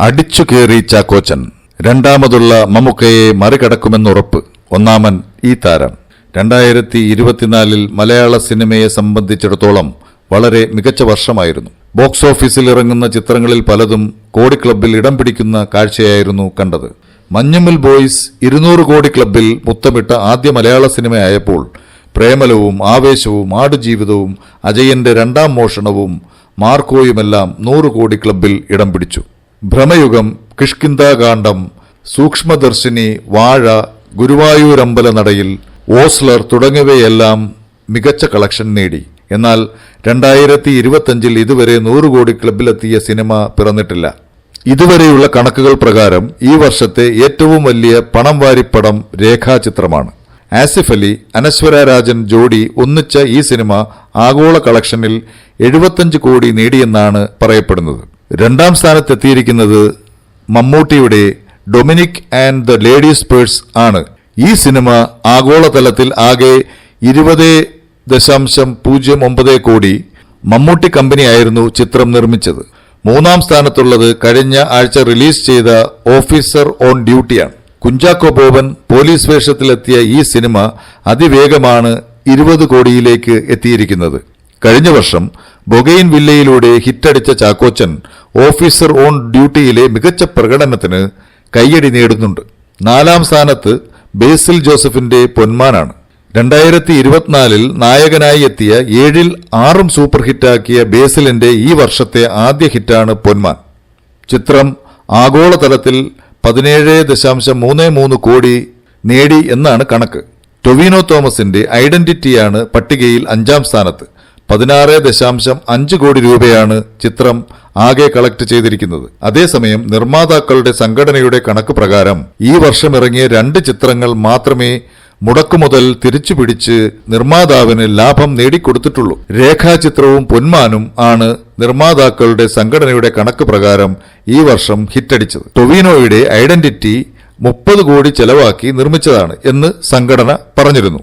അടിച്ചു കയറി ചാക്കോച്ചൻ. രണ്ടാമതുള്ള മമ്മൂക്കയെ മറികടക്കുമെന്നുറപ്പ്. ഒന്നാമൻ ഈ താരം. രണ്ടായിരത്തി ഇരുപത്തിനാലിൽ മലയാള സിനിമയെ സംബന്ധിച്ചിടത്തോളം വളരെ മികച്ച വർഷമായിരുന്നു. ബോക്സ് ഓഫീസിൽ ഇറങ്ങുന്ന ചിത്രങ്ങളിൽ പലതും കോടി ക്ലബിൽ ഇടം പിടിക്കുന്ന കാഴ്ചയായിരുന്നു കണ്ടത്. മഞ്ഞുമ്മൽ ബോയ്സ് ഇരുന്നൂറ് കോടി ക്ലബിൽ മുത്തമിട്ട ആദ്യ മലയാള സിനിമയായപ്പോൾ പ്രേമലവും ആവേശവും ആടുജീവിതവും അജയന്റെ രണ്ടാം മോഷണവും മാർക്കോയുമെല്ലാം നൂറ് കോടി ക്ലബിൽ ഇടം പിടിച്ചു. ഭ്രമയുഗം കിഷ്കിന്താകാന്ഡം സൂക്ഷ്മദർശിനി വാഴ ഗുരുവായൂരമ്പല നടയിൽ ഓസ്ലർ തുടങ്ങിയവയെല്ലാം മികച്ച കളക്ഷൻ നേടി. എന്നാൽ രണ്ടായിരത്തി ഇരുപത്തഞ്ചിൽ ഇതുവരെ നൂറ് കോടി ക്ലബിലെത്തിയ സിനിമ പിറന്നിട്ടില്ല. ഇതുവരെയുള്ള കണക്കുകൾ പ്രകാരം ഈ വർഷത്തെ ഏറ്റവും വലിയ പണം വാരിപ്പടം രേഖാചിത്രമാണ്. ആസിഫ് അലി അനശ്വര രാജൻ ജോഡി ഒന്നിച്ച ഈ സിനിമ ആഗോള കളക്ഷനിൽ എഴുപത്തഞ്ച് കോടി നേടിയെന്നാണ് പറയപ്പെടുന്നത്. രണ്ടാം സ്ഥാനത്തെത്തിയിരിക്കുന്നത് മമ്മൂട്ടിയുടെ Dominic and the ladies purse ആണ്. ഈ സിനിമ ആഗോളതലത്തിൽ ആകെ ഇരുപത് ദശാംശം പൂജ്യം ഒമ്പത് കോടി മമ്മൂട്ടി കമ്പനിയായിരുന്നു ചിത്രം നിർമ്മിച്ചത്. മൂന്നാം സ്ഥാനത്തുള്ളത് കഴിഞ്ഞ ആഴ്ച റിലീസ് ചെയ്ത ഓഫീസർ ഓൺ ഡ്യൂട്ടിയാണ്. കുഞ്ചാക്കോ ബോബൻ പോലീസ് വേഷത്തിലെത്തിയ ഈ സിനിമ അതിവേഗമാണ് ഇരുപത് കോടിയിലേക്ക് എത്തിയിരിക്കുന്നത്. കഴിഞ്ഞ വർഷം ബൊഗെയിൻ വില്ലയിലൂടെ ഹിറ്റടിച്ച ചാക്കോച്ചൻ ഓഫീസർ ഓൺ ഡ്യൂട്ടിയിലെ മികച്ച പ്രകടനത്തിന് കൈയടി നേടുന്നുണ്ട്. നാലാം സ്ഥാനത്ത് ബേസിൽ ജോസഫിന്റെ പൊന്മാനാണ്. രണ്ടായിരത്തി ഇരുപത്തിനാലിൽ നായകനായി എത്തിയ ഏഴിൽ ആറും സൂപ്പർ ഹിറ്റാക്കിയ ബേസിലിന്റെ ഈ വർഷത്തെ ആദ്യ ഹിറ്റാണ് പൊന്മാൻ. ചിത്രം ആഗോളതലത്തിൽ പതിനേഴ് ദശാംശം മൂന്ന് മൂന്ന് കോടി നേടി എന്നാണ് കണക്ക്. ടൊവിനോ തോമസിന്റെ ഐഡന്റിറ്റിയാണ് പട്ടികയിൽ അഞ്ചാം സ്ഥാനത്ത്. പതിനാറ് ദശാംശം അഞ്ച് കോടി രൂപയാണ് ചിത്രം ആകെ കളക്ട് ചെയ്തിരിക്കുന്നത്. അതേസമയം നിർമ്മാതാക്കളുടെ സംഘടനയുടെ കണക്ക് പ്രകാരം ഈ വർഷം ഇറങ്ങിയ രണ്ട് ചിത്രങ്ങൾ മാത്രമേ മുടക്കുമുതൽ തിരിച്ചുപിടിച്ച് നിർമ്മാതാവിന് ലാഭം നേടിക്കൊടുത്തിട്ടുള്ളൂ. രേഖാചിത്രവും പൊന്മാനും ആണ് നിർമ്മാതാക്കളുടെ സംഘടനയുടെ കണക്ക് പ്രകാരം ഈ വർഷം ഹിറ്റടിച്ചത്. ടൊവിനോയുടെ ഐഡന്റിറ്റി മുപ്പത് കോടി ചെലവാക്കി നിർമ്മിച്ചതാണ് എന്ന് സംഘടന പറഞ്ഞിരുന്നു.